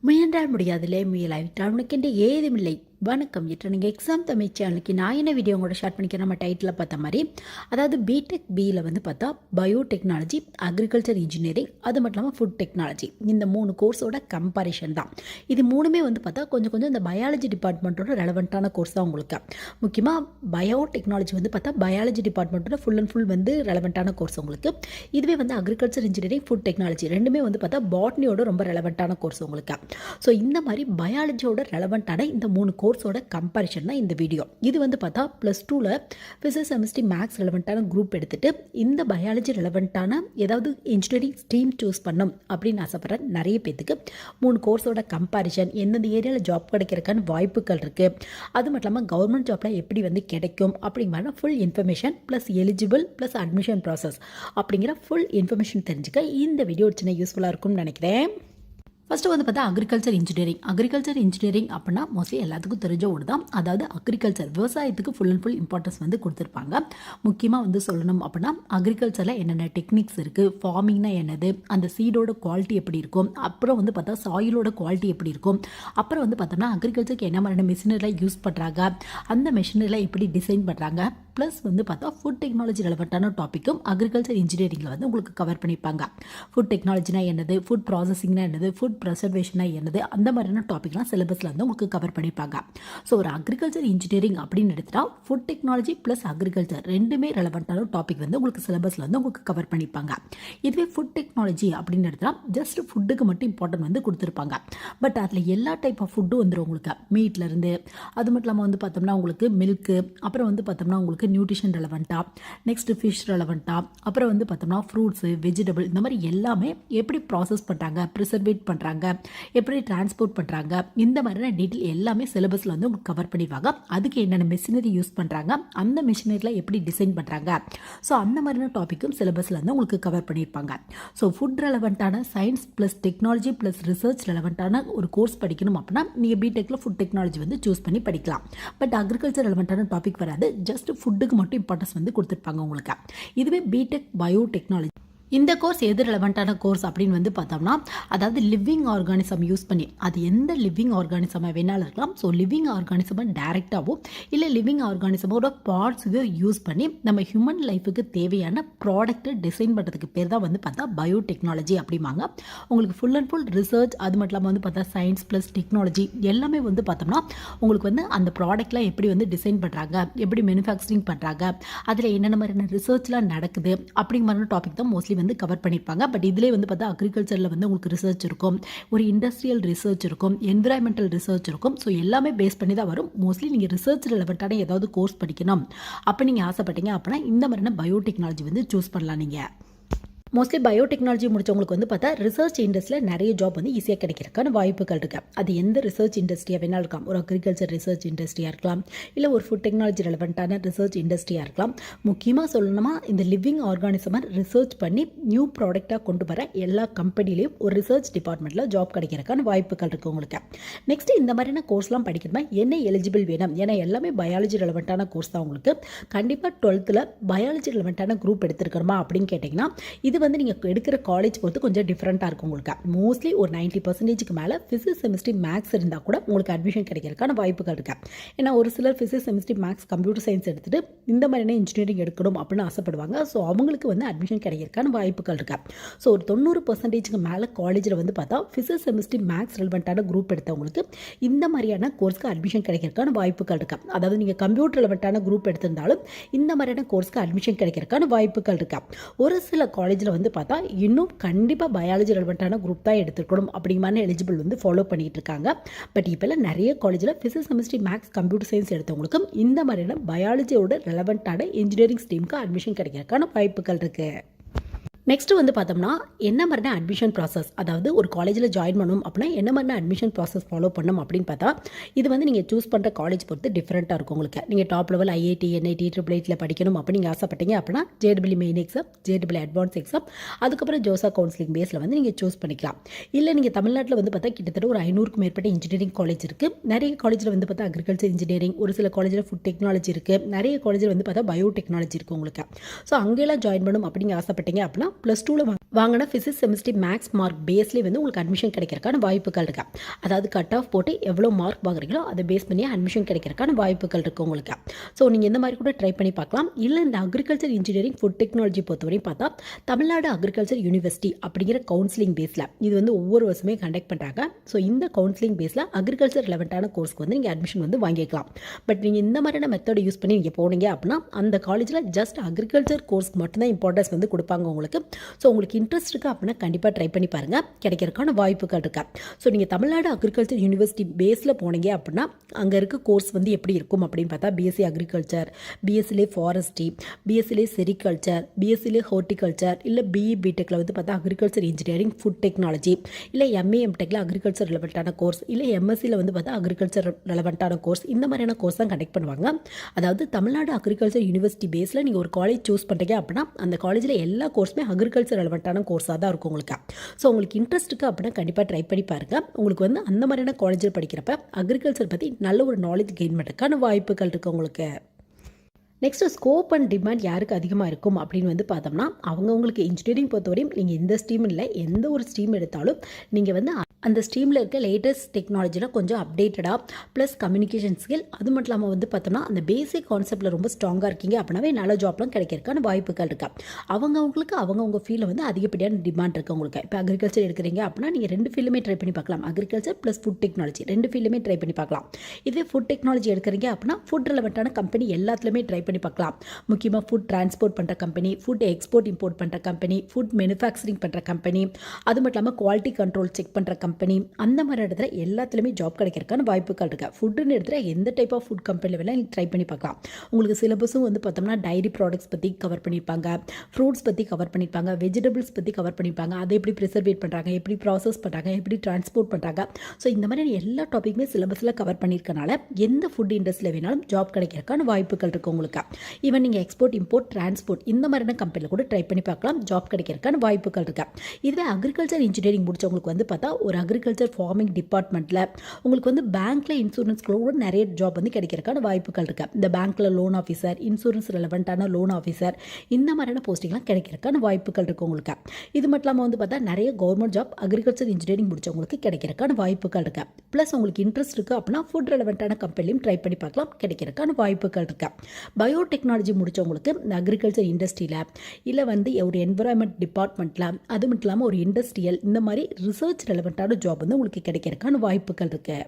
முயன்றால் முடியாதுலே முயலாவிட்டால் உனக்கென்று ஏதுமில்லை. வணக்கம். இன்று நீங்கள் எக்ஸாம் தமிழ் சேனலுக்கு நான் என்ன வீடியோ உங்களோட ஷேர் பண்ணிக்கிறேன்? நம்ம டைட்டில் பார்த்த மாதிரி அதாவது பிடெக் பியில் வந்து பார்த்தா பயோடெக்னாலஜி அக்ரிகல்ச்சர் இன்ஜினியரிங் அது மட்டும் இல்லாமல் ஃபுட் டெக்னாலஜி இந்த மூணு கோர்ஸோட கம்பாரிஷன் தான். இது மூணுமே வந்து பார்த்தா கொஞ்சம் கொஞ்சம் இந்த பயாலஜி டிபார்ட்மெண்ட்டோட ரெலவெண்ட்டான கோர்ஸ் தான் உங்களுக்கு. முக்கியமாக பயோடெக்னாலஜி வந்து பார்த்தா பயாலஜி டிபார்ட்மெண்ட்டோட ஃபுல் அண்ட் ஃபுல் வந்து ரெலவெண்ட்டான கோர்ஸ் உங்களுக்கு. இதுவே வந்து அக்ரிகல்ச்சர் இன்ஜினியரிங் ஃபுட் டெக்னாலஜி ரெண்டுமே வந்து பார்த்தா பாட்னியோட ரொம்ப ரெலவெண்ட்டான கோர்ஸ் உங்களுக்கு. ஸோ இந்த மாதிரி பயாலஜியோட ரெலவெண்ட்டான இந்த மூணு கோர்ஸ் கோர்ஸோட கம்பேரிஷன் தான் இந்த வீடியோ இது வந்து பார்த்தா ப்ளஸ் டூவில் ஃபிசிக்ஸ் செமிஸ்ட்ரி மேக்ஸ் ரெலவெண்ட்டான குரூப் எடுத்துகிட்டு இந்த பயாலஜி ரெலவெண்ட்டான ஏதாவது இன்ஜினியரிங் ஸ்ட்ரீம் சூஸ் பண்ணும் அப்படின்னு ஆசைப்படுற நிறைய பேத்துக்கு மூணு கோர்ஸோட கம்பேரிஷன் எந்தெந்த ஏரியாவில் ஜாப் கிடைக்கிறதுக்கான வாய்ப்புகள் இருக்குது அது மட்டும் இல்லாமல் கவர்மெண்ட் ஜாப்பில் எப்படி வந்து கிடைக்கும் அப்படிங்கிற full information plus eligible plus admission process அப்படிங்கிற ஃபுல் இன்ஃபர்மேஷன் தெரிஞ்சுக்க இந்த வீடியோ சின்ன யூஸ்ஃபுல்லாக இருக்கும்னு நினைக்கிறேன். ஃபஸ்ட்டு வந்து பார்த்தா அக்ரிகல்ச்சர் இன்ஜினியரிங் அக்ரிகல்ச்சர் இன்ஜினியரிங் அப்படின்னா மோஸ்ட்லி எல்லாத்துக்கும் தெரிஞ்ச ஒன்று தான் அதாவது அக்ரிகல்ச்சர் விவசாயத்துக்கு ஃபுல் அண்ட் ஃபுல் இம்பார்ட்டன்ஸ் வந்து கொடுத்துருப்பாங்க. முக்கியமாக வந்து சொல்லணும் அப்படின்னா அக்ரிகல்ச்சரில் என்னென்ன டெக்னிக்ஸ் இருக்குது ஃபார்மிங்னா என்னது? அந்த சீடோட குவாலிட்டி எப்படி இருக்கும்? அப்புறம் வந்து பார்த்தா சாயிலோட குவாலிட்டி எப்படி இருக்கும்? அப்புறம் வந்து பார்த்தோம்னா அக்ரிகல்ச்சருக்கு என்ன மாதிரியான மிஷினரிலாம் யூஸ் பண்ணுறாங்க அந்த மிஷினரிலாம் எப்படி டிசைன் பண்ணுறாங்க ப்ளஸ் வந்து பார்த்தா ஃபுட் டெக்னாலஜி ரெலவெண்ட்டான டாப்பிக்கும் அக்ரிகல்ச்சர் இன்ஜினியரிங்கில் வந்து உங்களுக்கு கவர் பண்ணியிருப்பாங்க ஃபுட் டெக்னாலஜினா என்னது? ஃபுட் ப்ராசஸிங்னா என்னது? ஃபுட் ப்ரெசர்வேஷனா என்னது? அந்த மாதிரியான டாப்பிக்லாம் சிலபஸில் வந்து உங்களுக்கு கவர் பண்ணியிருப்பாங்க ஸோ ஒரு அக்ரிகல்ச்சர் இன்ஜினியரிங் அப்படின்னு எடுத்துட்டா ஃபுட் டெக்னாலஜி ப்ளஸ் அக்ரிகல்ச்சர் ரெண்டுமே ரெலவெண்ட்டான டாபிக் வந்து உங்களுக்கு சிலபஸில் வந்து உங்களுக்கு கவர் பண்ணியிருப்பாங்க இதுவே ஃபுட் டெக்னாலஜி அப்படின்னு எடுத்தா ஜஸ்ட் ஃபுட்டுக்கு மட்டும் இம்பார்ட்டன்ட் வந்து கொடுத்துருப்பாங்க. பட் அதில் எல்லா டைப் ஆஃப் ஃபுட்டும் வந்துடும் உங்களுக்கு. மீட்லேருந்து அது மட்டும் இல்லாமல் வந்து பார்த்தோம்னா உங்களுக்கு மில்க்கு அப்புறம் வந்து பார்த்தோம்னா உங்களுக்கு நியூட்ரிஷன் ரெலவெண்ட்டாக நெக்ஸ்ட் ஃபிஷ் ரெலவெண்ட்டாக அப்புறம் வந்து பார்த்தோம்னா ஃப்ரூட்ஸு வெஜிடபிள் இந்த மாதிரி எல்லாமே எப்படி ப்ராசஸ் பண்ணுறாங்க ப்ரிசர்வேட் பண்ணுறாங்க எப்படி டிரான்ஸ்போர்ட் பண்ணுறாங்க இந்த மாதிரியான டீட்டெயில் எல்லாமே சிலபஸில் வந்து உங்களுக்கு கவர் பண்ணிடுவாங்க. அதுக்கு என்னென்ன மிஷினரி யூஸ் பண்ணுறாங்க அந்த மிஷினரியில் எப்படி டிசைன் பண்ணுறாங்க ஸோ அந்த மாதிரியான டாப்பிக்கும் சிலபஸில் வந்து உங்களுக்கு கவர் பண்ணியிருப்பாங்க. So food ரெலவெண்ட்டான science plus technology plus research ரெலவெண்ட்டான ஒரு கோர்ஸ் படிக்கணும் அப்படின்னா நீங்கள் பிடெக்கில் ஃபுட் டெக்னாலஜி வந்து சூஸ் பண்ணி படிக்கலாம். பட் அக்ரிகல்ச்சர் ரெலவெண்ட்டான டாபிக் வராது. ஜஸ்ட் ஃபுட் ஃபுட்டுக்கு மட்டும் இம்பார்ட்டன்ஸ் வந்து கொடுத்துருப்பாங்க உங்களுக்கு. இதுவே பிடெக் பயோடெக்னாலஜி இந்த கோர்ஸ் எது ரெலவெண்ட்டான கோர்ஸ் அப்படின்னு வந்து பார்த்தோம்னா அதாவது லிவிங் ஆர்கானிசம் யூஸ் பண்ணி அது எந்த லிவிங் ஆர்கானிசமாக வேணாலும் இருக்கலாம். ஸோ லிவிங் ஆர்கானிசமாக டேரெக்டாகவோ இல்லை லிவிங் ஆர்கானிசமோட பார்ட்ஸுக்கோ யூஸ் பண்ணி நம்ம ஹியூமன் லைஃபுக்கு தேவையான ப்ராடக்ட்டை டிசைன் பண்ணுறதுக்கு பேர் தான் வந்து பார்த்தா பயோடெக்னாலஜி அப்படிம்பாங்க. உங்களுக்கு ஃபுல் அண்ட் ஃபுல் ரிசர்ச் அது மட்டும் இல்லாமல் வந்து பார்த்தா சயின்ஸ் ப்ளஸ் டெக்னாலஜி எல்லாமே வந்து பார்த்தோம்னா உங்களுக்கு வந்து அந்த ப்ராடக்ட்லாம் எப்படி வந்து டிசைன் பண்ணுறாங்க எப்படி மேனுஃபேக்சரிங் பண்ணுறாங்க அதில் என்னென்ன மாதிரியான ரிசர்ச்லாம் நடக்குது அப்படிங்கிற மாதிரியான டாபிக் தான் மோஸ்ட்லி வந்து கவர் பண்ணியிருப்பாங்க பட் இதிலே வந்து பார்த்தா அக்ரிகல்ச்சரில் வந்து உங்களுக்கு ரிசர்ச் இருக்கும். ஒரு இண்டஸ்ட்ரியல் ரிசர்ச் இருக்கும். என்விரான்மெண்டல் ரிசர்ச் இருக்கும். ஸோ எல்லாமே பேஸ் பண்ணி தான் வரும். மோஸ்ட்லி நீங்கள் ரிசர்ச் ரிலவெண்ட்டான ஏதாவது கோர்ஸ் படிக்கணும். அப்போ நீங்கள் ஆசைப்பட்டீங்க அப்படின்னா இந்த மாதிரியான பயோடெக்னாலஜி வந்து சூஸ் பண்ணலாம் நீங்கள் மோஸ்ட்லி பயோடெக்னாலஜி முடிச்சவங்களுக்கு வந்து பார்த்தா ரிசர்ச் இண்டஸ்ட்ரியில் நிறைய ஜாப் வந்து ஈஸியாக கிடைக்கிறதுக்கான வாய்ப்புகள் இருக்குது அது எந்த ரிசர்ச் இண்டஸ்ட்ரியாக வேணாலும் இருக்கலாம். ஒரு அக்ரிகல்ச்சர் ரிசர்ச் இண்டஸ்ட்ரியாக இருக்கலாம். இல்லை ஒரு ஃபுட் டெக்னாலஜி ரெலவெண்ட்டான ரிசர்ச் இண்டஸ்ட்ரியாக இருக்கலாம். முக்கியமாக சொல்லணுமா இந்த லிவிங் ஆர்கானிசமாக ரிசர்ச் பண்ணி நியூ ப்ராடக்டாக கொண்டு வர எல்லா கம்பெனிலையும் ஒரு ரிசர்ச் டிபார்ட்மெண்ட்டில் ஜாப் கிடைக்கிறதுக்கான வாய்ப்புகள் இருக்குது உங்களுக்கு. நெக்ஸ்ட் இந்த மாதிரியான கோர்ஸ்லாம் படிக்கணுமா என்ன எலிஜிபிள் வேணும்? ஏன்னா எல்லாமே பயாலஜி ரெலவெண்ட்டான கோர்ஸ் தான் உங்களுக்கு. கண்டிப்பாக டுவெல்த்தில் பயாலஜி ரெலவெண்ட்டான குரூப் எடுத்துருக்கணுமா அப்படின்னு கேட்டிங்கன்னா இது வந்து நீங்கள் எடுக்கிற காலேஜ் பொறுத்து கொஞ்சம் டிஃப்ரெண்ட்டாக இருக்கும் உங்களுக்கு. மோஸ்ட்லி ஒரு நைன்ட்டி பர்சன்டேஜ்க்கு மேலே ஃபிசிக்ஸ் செமிஸ்ட்ரி மேக்ஸ் இருந்தால் கூட உங்களுக்கு அட்மிஷன் கிடைக்கிறதுக்கான வாய்ப்புகள் இருக்கு. ஏன்னா ஒரு சிலர் physics chemistry maths computer science எடுத்துகிட்டு இந்த மாதிரியான இன்ஜினியரிங் எடுக்கணும் அப்படின்னு ஆசைப்படுவாங்க. ஸோ அவங்களுக்கு வந்து அட்மிஷன் கிடைக்கிறதுக்கான வாய்ப்புகள் இருக்கு. ஸோ ஒரு தொண்ணூறு பர்சன்டேஜ்க்கு மேலே காலேஜில் வந்து பார்த்தா ஃபிசிக்ஸ் செமிஸ்ட்ரி மேக்ஸ் ரிலவெண்ட்டான குரூப் எடுத்தவங்களுக்கு இந்த மாதிரியான கோர்ஸ்க்கு அட்மிஷன் கிடைக்கிறதுக்கான வாய்ப்புகள் இருக்கு. அதாவது நீங்கள் கம்ப்யூட்டர் ரிலவெண்ட்டான குரூப் எடுத்திருந்தாலும் இந்த மாதிரியான கோர்ஸ்க்கு அட்மிஷன் கிடைக்கிறதுக்கான வாய்ப்புகள் இருக்கு. ஒரு சில காலேஜில் வந்து பார்த்தா இன்னும் கண்டிப்பாக பயாலஜி ரெலவெண்ட்டான குரூப் தான் எடுத்துக்கணும் அப்படிங்கிற எலிஜிபிள் வந்து ஃபாலோ பண்ணிகிட்டு இருக்காங்க. பட் இப்போல்லாம் நிறைய காலேஜில் physics chemistry maths computer science எடுத்தவங்களுக்கும் இந்த மாதிரியான பயாலஜியோட ரெலவெண்ட்டான இன்ஜினியரிங் ஸ்ட்ரீமுக்கு அட்மிஷன் கிடைக்கிறதுக்கான வாய்ப்புகள் இருக்குது நெக்ஸ்ட்டு வந்து பார்த்தோம்னா என்ன மாதிரினா அட்மிஷன் ப்ராசஸ் அதாவது ஒரு காலேஜில் ஜாயின் பண்ணணும் அப்படின்னா என்ன மாதிரினா அட்மிஷன் ப்ராசஸ் ஃபாலோ பண்ணணும் அப்படின்னு பார்த்தா இது வந்து நீங்கள் சூஸ் பண்ணுற காலேஜ் பொறுத்து டிஃப்ரெண்ட்டாக இருக்கும் உங்களுக்கு. நீங்கள் top level IIT NIT triple எயிட்டில் படிக்கணும் அப்படின்னு நீங்கள் ஆசைப்பட்டீங்க அப்படின்னா ஜேடபிள்யூ மெயின் எக்ஸாம் ஜேடபிள்யூ அட்வான்ஸ் எக்ஸாம் அதுக்கப்புறம் ஜோசா கவுன்சிலிங் பேஸில் வந்து நீங்கள் சூஸ் பண்ணிக்கலாம். இல்லை நீங்கள் தமிழ்நாட்டில் வந்து பார்த்தா கிட்டத்தட்ட ஒரு ஐநூறுக்கும் மேற்பட்ட இன்ஜினியரிங் காலேஜ் இருக்குது நிறைய காலேஜில் வந்து பார்த்தா அக்ரிகல்ச்சர் இன்ஜினியரிங் ஒரு சில காலேஜில் ஃபுட் டெக்னாலஜி இருக்குது நிறைய காலேஜில் வந்து பார்த்தா பயோ டெக்னாலஜி இருக்குது உங்களுக்கு. ஸோ அங்கேலாம் ஜாயின் பண்ணணும் அப்படிங்க ஆசைப்பட்டீங்க அப்படின்னா ப்ளஸ் டூவில் வாங்க வாங்கின ஃபிசிக்ஸ் செமிஸ்ட்ரி மேக்ஸ் மார்க் பேஸ்லேயே வந்து உங்களுக்கு அட்மிஷன் கிடைக்கிறக்கான வாய்ப்புகள் இருக்கு. அதாவது கட் ஆஃப் போட்டு எவ்வளோ மார்க் வாங்குறீங்களோ அதை பேஸ் பண்ணி அட்மிஷன் கிடைக்கிறக்கான வாய்ப்புகள் இருக்குது உங்களுக்கு. ஸோ நீங்கள் இந்த மாதிரி கூட ட்ரை பண்ணி பார்க்கலாம். இல்லை இந்த அக்ரிகல்ச்சர் இன்ஜினியரிங் ஃபுட் டெக்னாலஜி பொறுத்தவரையும் பார்த்தா தமிழ்நாடு அக்ரிகல்ச்சர் யூனிவர்சிட்டி அப்படிங்கிற கவுன்சிலிங் பேஸில் இது வந்து ஒவ்வொரு வருஷமே கண்டக்ட் பண்ணுறாங்க ஸோ இந்த கவுன்சிலிங் பேஸில் அக்ரிகல்ச்சர் ரிலவெண்ட்டான கோர்ஸ்க்கு வந்து நீங்கள் அட்மிஷன் வந்து வாங்கிக்கலாம். பட் நீங்கள் இந்த மாதிரியான மெத்தடை யூஸ் பண்ணி நீங்கள் போனீங்க அப்படின்னா அந்த காலேஜில் ஜஸ்ட் அக்ரிகல்ச்சர் கோர்ஸ் மட்டும்தான் இம்பார்ட்டன்ஸ் வந்து கொடுப்பாங்க உங்களுக்கு. ஸோ உங்களுக்கு இன்ட்ரெஸ்ட் இருக்குது அப்படின்னா கண்டிப்பாக ட்ரை பண்ணி பாருங்கள் கிடைக்கிறதுக்கான வாய்ப்புகள் இருக்கா. ஸோ நீங்கள் தமிழ்நாடு அக்ரிகல்ச்சர் யூனிவர்சிட்டி பேஸில் போனீங்க அப்படின்னா அங்கே இருக்க கோர்ஸ் வந்து எப்படி இருக்கும் அப்படின்னு பார்த்தா பிஎஸ்சி அக்ரிகல்ச்சர் பிஎஸ்சிலே ஃபாரஸ்ட்ரி பிஎஸ்சிலே செரிகல்ச்சர் பிஎஸ்சிலே ஹார்டிகல்ச்சர் இல்லை பிஇ பிடெக்கில் வந்து பார்த்தா அக்ரிகல்ச்சர் இன்ஜினியரிங் ஃபுட் டெக்னாலஜி இல்லை எம்ஏ எம்டெக்கில் அக்ரிகல்ச்சர் ரிலவெண்ட்டான கோர்ஸ் இல்லை எம்எஸ்சியில் வந்து பார்த்தா அக்ரிகல்ச்சர் ரிலவெண்ட்டான கோர்ஸ் இந்த மாதிரியான கோர்ஸ் தான் கண்டக்ட் பண்ணுவாங்க. அதாவது தமிழ்நாடு அக்ரிகல்ச்சர் யூனிவர்சிட்டி பேஸில் நீங்கள் ஒரு காலேஜ் சூஸ் பண்ணுறீங்க அப்படின்னா அந்த காலேஜில் எல்லா கோர்ஸுமே அக்ரிகல்ச்சர் ரெலவெண்ட்டான கோர்ஸாக தான் இருக்கும் உங்களுக்கு. ஸோ உங்களுக்கு இன்ட்ரெஸ்ட் இருக்குது அப்படின்னா கண்டிப்பாக ட்ரை பண்ணி பாருங்கள் உங்களுக்கு வந்து அந்த மாதிரியான காலேஜில் படிக்கிறப்ப அக்ரிகல்ச்சர் பற்றி நல்ல ஒரு நாலேஜ் கெயின் பண்ணுறதுக்கான வாய்ப்புகள் இருக்குது உங்களுக்கு. நெக்ஸ்ட்டு ஸ்கோப் அண்ட் டிமாண்ட் யாருக்கு அதிகமாக இருக்கும் அப்படின்னு வந்து பார்த்தோம்னா அவங்கவுங்களுக்கு இன்ஜினியரிங் பொறுத்தவரையும் நீங்கள் எந்த ஸ்ட்ரீம் இல்லை எந்த ஒரு ஸ்ட்ரீம் எடுத்தாலும் நீங்கள் வந்து அந்த ஸ்ட்ரீமில் இருக்க லேட்டஸ்ட் டெக்னாலஜியில் கொஞ்சம் அப்டேட்டடாக ப்ளஸ் கம்யூனிகேஷன் ஸ்கில் அது மட்டும் இல்லாமல் வந்து பார்த்தோம்னா அந்த பேசிக் கான்செப்ட்டில் ரொம்ப ஸ்ட்ராங்காக இருக்கீங்க அப்படின்னாவே நல்ல ஜாப்லாம் கிடைக்கிறதுக்கான வாய்ப்புகள் இருக்கா? அவங்கவுங்களுக்கு அவங்கவுங்க ஃபீல்டில் வந்து அதிகப்படியான டிமாண்ட் இருக்குது உங்களுக்கு. இப்போ அக்ரிகல்ச்சர் எடுக்கிறீங்க அப்படின்னா நீங்கள் ரெண்டு ஃபீல்டுமே ட்ரை பண்ணி பார்க்கலாம். அக்ரிகல்ச்சர் ப்ளஸ் ஃபுட் டெக்னாலஜி ரெண்டு ஃபீல்டுமே ட்ரை பண்ணி பார்க்கலாம். இதே ஃபுட் டெக்னாலஜி எடுக்கிறீங்க அப்படின்னா ஃபுட் ரிலவெண்ட்டான கம்பெனி எல்லாத்துலேயுமே ட்ரை பண்ணி பார்க்கலாம். முக்கியமாக ஃபுட் டிரான்ஸ்போர்ட் பண்ணுற கம்பெனி ஃபுட் எக்ஸ்போர்ட் இம்போர்ட் பண்ணுற கம்பெனி ஃபுட் மேனுஃபேக்சரிங் பண்ணுற கம்பெனி அது மட்டும் இல்லாமல் குவாலிட்டி கண்ட்ரோல் செக் பண்ணுற கம்பெனி கம்பெனி அந்த மாதிரி இடத்துல எல்லாத்துலேயுமே ஜாப் கிடைக்கிறதுக்கான வாய்ப்புகள் இருக்குது ஃபுட்டுன்னு இடத்துல எந்த டைப் ஆஃப் ஃபுட் கம்பெனியில் வேணால் நீங்கள் ட்ரை பண்ணி பார்க்கலாம். உங்களுக்கு சிலபஸும் வந்து பார்த்தோம்னா டைரி ப்ராடக்ட்ஸ் பற்றி கவர் பண்ணியிருப்பாங்க ஃப்ரூட்ஸ் பற்றி கவர் பண்ணியிருப்பாங்க வெஜிடபிள்ஸ் பற்றி கவர் பண்ணியிருப்பாங்க அதை எப்படி ப்ரிசர்வேட் பண்ணுறாங்க எப்படி ப்ராசஸ் பண்ணுறாங்க எப்படி டிரான்ஸ்போர்ட் பண்ணுறாங்க ஸோ இந்த மாதிரி எல்லா டாப்பிக்குமே சிலபஸில் கவர் பண்ணியிருக்கனால எந்த ஃபுட் இண்டஸ்ட்ரியில் வேணாலும் ஜாப் கிடைக்கிறதுக்கான வாய்ப்புகள் இருக்குது உங்களுக்கு. ஈவன் நீங்கள் எக்ஸ்போர்ட் இம்போர்ட் டிரான்ஸ்போர்ட் இந்த மாதிரியான கம்பெனியில் கூட ட்ரை பண்ணி பார்க்கலாம். ஜாப் கிடைக்கிறதுக்கான வாய்ப்புகள் இருக்குது இதுவே அக்ரிகல்ச்சர் இன்ஜினியரிங் முடிச்சவங்களுக்கு வந்து பார்த்தா ஒரு அக்ரிகல்ச்சர் ஃபார்மிங் டிபார்ட்மெண்ட்டில் உங்களுக்கு வந்து பேங்க்கில் இன்சூரன்ஸ்க்குள்ள கூட நிறைய ஜாப் வந்து கிடைக்கிறதுக்கான வாய்ப்புகள் இருக்குது இந்த பேங்க்கில் லோன் ஆஃபீஸர் இன்சூரன்ஸ் ரெலவெண்ட்டான லோன் ஆஃபீஸர் இந்த மாதிரியான போஸ்டிங்லாம் கிடைக்கிறதுக்கான வாய்ப்புகள் இருக்குது உங்களுக்கு. இது மட்டும் இல்லாமல் வந்து பார்த்தா நிறைய கவர்மெண்ட் ஜாப் அக்ரிகல்ச்சர் இன்ஜினியரிங் முடிச்சவங்களுக்கு கிடைக்கிறதுக்கான வாய்ப்புகள் இருக்குது ப்ளஸ் உங்களுக்கு இன்ட்ரெஸ்ட் இருக்குது அப்படின்னா ஃபுட் ரெலவெண்ட்டான கம்பெனிலையும் ட்ரை பண்ணி பார்க்கலாம். கிடைக்கிறதுக்கான வாய்ப்புகள் இருக்குது பயோடெக்னாலஜி முடிச்சவங்களுக்கு இந்த அக்ரிகல்ச்சர் இண்டஸ்ட்ரியில் இல்லை வந்து ஒரு என்விரான்மெண்ட் டிபார்ட்மெண்ட்டில் அது மட்டும் இல்லாமல் ஒரு இண்டஸ்ட்ரியல் இந்த மாதிரி ரிசர்ச் ரெலவெண்ட்டான ஜாப் வந்து உங்களுக்கு கிடைக்கிறதுக்கான வாய்ப்புகள் இருக்குது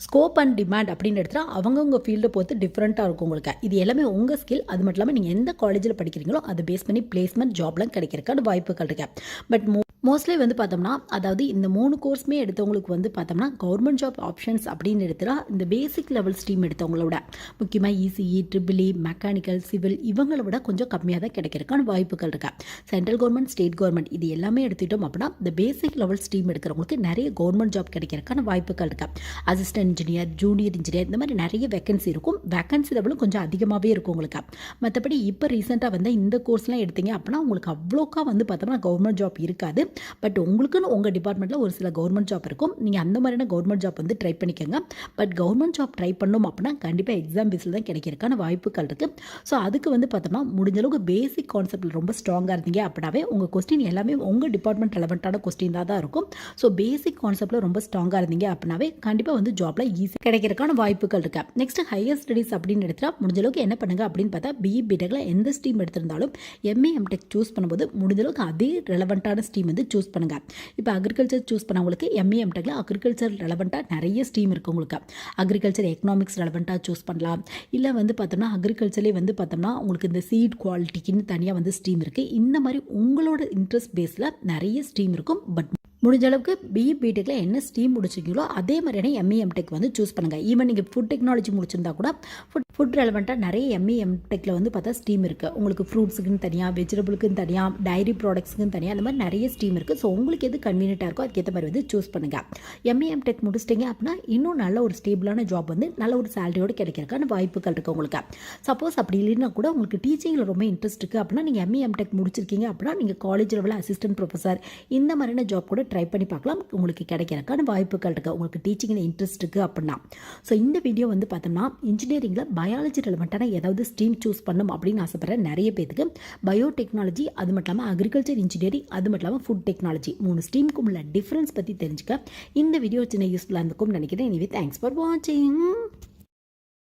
ஸ்கோப் அண்ட் டிமாண்ட் அப்படின்னு எடுத்தால் அவங்கவுங்க ஃபீல்டை பொறுத்து டிஃப்ரெண்ட்டாக இருக்கும் உங்களுக்கு. இது எல்லாமே உங்கள் ஸ்கில் அது மட்டும் இல்லாமல் நீங்கள் எந்த காலேஜில் படிக்கிறீங்களோ அதை பேஸ் பண்ணி பிளேஸ்மெண்ட் ஜாப்லாம் கிடைக்கிறதுக்கான வாய்ப்புகள் இருக்கு. பட் மோ மோஸ்ட்லி வந்து பார்த்தோம்னா அதாவது இந்த மூணு கோர்ஸுமே எடுத்தவங்களுக்கு வந்து பார்த்தோம்னா கவர்மெண்ட் ஜாப் ஆப்ஷன்ஸ் அப்படின்னு எடுத்துட்டா இந்த பேசிக் லெவல் ஸ்ட்ரீம் எடுத்தவங்களோட முக்கியமாக இசிஇ ட்ரிபிளி மெக்கானிக்கல் சிவில் இவங்களை விட கொஞ்சம் கம்மியாக தான் கிடைக்கிறதுக்கான வாய்ப்புகள் இருக்கா. சென்ட்ரல் கவர்மெண்ட் ஸ்டேட் கவர்மெண்ட் இது எல்லாமே எடுத்துட்டோம் அப்படின்னா இந்த பேசிக் லெவல் ஸ்ட்ரீம் எடுக்கிறவங்களுக்கு நிறைய கவர்மெண்ட் ஜாப் கிடைக்கிறதுக்கான வாய்ப்புகள் இருக்கா. அசிஸ்டன்ட் இன்ஜினியர் ஜூனியர் இன்ஜினியர் இந்த மாதிரி நிறைய வேகன்சி இருக்கும். வேகன்சி லெவலும் கொஞ்சம் அதிகமாகவே இருக்கும் உங்களுக்கு. மற்றபடி இப்போ ரீசெண்டாக வந்து இந்த கோர்ஸ்லாம் எடுத்தீங்க அப்படின்னா உங்களுக்கு அவ்வளோக்கா வந்து பார்த்தோம்னா கவர்மெண்ட் ஜாப் இருக்காது. பட் உங்களுக்குன்னு உங்கள் டிபார்ட்மெண்ட்டில் ஒரு சில கவர்மெண்ட் ஜாப் இருக்கும். நீங்கள் அந்த மாதிரியான கவர்மெண்ட் ஜாப் வந்து ட்ரை பண்ணிக்கோங்க. பட் கவர்மெண்ட் ஜாப் ட்ரை பண்ணோம் அப்படின்னா கண்டிப்பாக எக்ஸாம் பேஸில் தான் கிடைக்கிறதுக்கான வாய்ப்புகள் இருக்குது ஸோ அதுக்கு வந்து பார்த்தோம்னா முடிஞ்ச அளவுக்கு பேசிக் கான்செப்டில் ரொம்ப ஸ்ட்ராங்காக இருந்தீங்க அப்படின்னாவே உங்கள் கொஸ்டின் எல்லாமே உங்கள் டிபார்ட்மெண்ட் ரெலவெண்ட்டான கொஸ்டின் தான் தான் இருக்கும். ஸோ பேசிக் கான்செப்டில் ரொம்ப ஸ்ட்ராங்காக இருந்தீங்க அப்படின்னாவே கண்டிப்பாக வந்து ஜாப்பில் ஈஸியாக கிடைக்கிறதுக்கான வாய்ப்புகள் இருக்குது நெக்ஸ்ட் ஹையர் ஸ்டடீஸ் அப்படின்னு எடுத்தால் முடிஞ்ச அளவுக்கு என்ன பண்ணுங்க அப்படின்னு பார்த்தா பிஇ பிடெக்கில் எந்த ஸ்ட்ரீம் எடுத்திருந்தாலும் எம்ஏ எம்டெக் சூஸ் பண்ணும்போது முடிஞ்ச அளவுக்கு அதே ரெலவெண்ட்டான ஸ்ட்ரீம் வந்து சூஸ் பண்ணுங்கள் இப்போ அக்ரிகல்ச்சர் சூஸ் பண்ணவங்களுக்கு எம்ஏ எம்டெக்கில் அக்ரிகல்ச்சர் ரெலவெண்ட்டாக நிறைய ஸ்ட்ரீம் இருக்குது உங்களுக்கு. அக்ரிகல்ச்சர் எக்கனாமிக்ஸ் ரெலவெண்ட்டாக சூஸ் பண்ணலாம். இல்லை வந்து பார்த்தோம்னா அக்ரிகல்ச்சர்லேயே வந்து பார்த்தோம்னா உங்களுக்கு இந்த சீட் குவாலிட்டிக்குன்னு தனியாக வந்து ஸ்ட்ரீம் இருக்குது இந்த மாதிரி உங்களோட இன்ட்ரெஸ்ட் பேஸில் நிறைய ஸ்ட்ரீம் இருக்கும் பட் முடிஞ்ச அளவுக்கு பிஇ பிடெக்கில் என்ன ஸ்ட்ரீம் முடிச்சிங்களோ அதே மாதிரியான எம்இஎம்டெக் வந்து சூஸ் பண்ணுங்கள் ஈவன் நீங்கள் ஃபுட் டெக்னாலஜி முடிச்சிருந்தா கூட ஃபுட் ஃபுட் ரெலவெண்ட்டாக நிறைய எம்ஏ எம்டெக்கில் வந்து பார்த்தா ஸ்ட்ரீம் இருக்குது உங்களுக்கு ஃப்ரூட்ஸுக்குன்னு தனியாக வெஜிடபிளுக்குன்னு தனியாக டைரி ப்ராடக்ட்ஸுக்குன்னு தனியாக அந்த மாதிரி நிறைய ஸ்ட்ரீம் இருக்குது ஸோ உங்களுக்கு எது கன்வீனியண்ட்டாக இருக்கோ அதுக்கேற்ற மாதிரி வந்து சூஸ் பண்ணுங்கள் எம்இஎம்டெக் முடிச்சிட்டிங்க அப்படின்னா இன்னும் நல்ல ஒரு ஸ்டேபிளான ஜாப் வந்து நல்ல ஒரு சேலரியோடு கிடைக்கிறதுக்கான வாய்ப்புகள் இருக்குது உங்களுக்கு. சப்போஸ் அப்படி இல்லைன்னா கூட உங்களுக்கு டீச்சிங்கில் ரொம்ப இன்ட்ரெஸ்ட் இருக்குது அப்படின்னா நீங்கள் எம்இஎம்டெக் முடிச்சிருக்கீங்க அப்படின்னா நீங்கள் காலேஜ் லெவலில் அசிஸ்டன்ட் ப்ரொஃபஸர் இந்த மாதிரியான ஜாப் கூட ட்ரை பண்ணி பார்க்கலாம். உங்களுக்கு கிடைக்கிறக்கான வாய்ப்புகள் இருக்குது உங்களுக்கு டீச்சிங்கில் இன்ட்ரெஸ்ட் இருக்குது அப்படின்னா. ஸோ இந்த வீடியோ வந்து பார்த்தோம்னா இன்ஜினியரிங்கில் பயாலஜி ரிலவெண்ட்டான ஏதாவது ஸ்ட்ரீம் சூஸ் பண்ணணும் அப்படின்னு ஆசைப்படுற நிறைய பேருக்கு பயோடெக்னாலஜி அது மட்டும் இல்லாமல் அக்ரிகல்ச்சர் இன்ஜினியரிங் அது மட்டும் இல்லாமல் ஃபுட் டெக்னாலஜி மூணு ஸ்ட்ரீமுக்கும் உள்ள டிஃப்ரென்ஸ் பற்றி தெரிஞ்சுக்க இந்த வீடியோ சின்ன யூஸ்ஃபுல்லாக இருந்திருக்கும்னு நினைக்கிறேன். எனவே தேங்க்ஸ் ஃபார் வாட்சிங்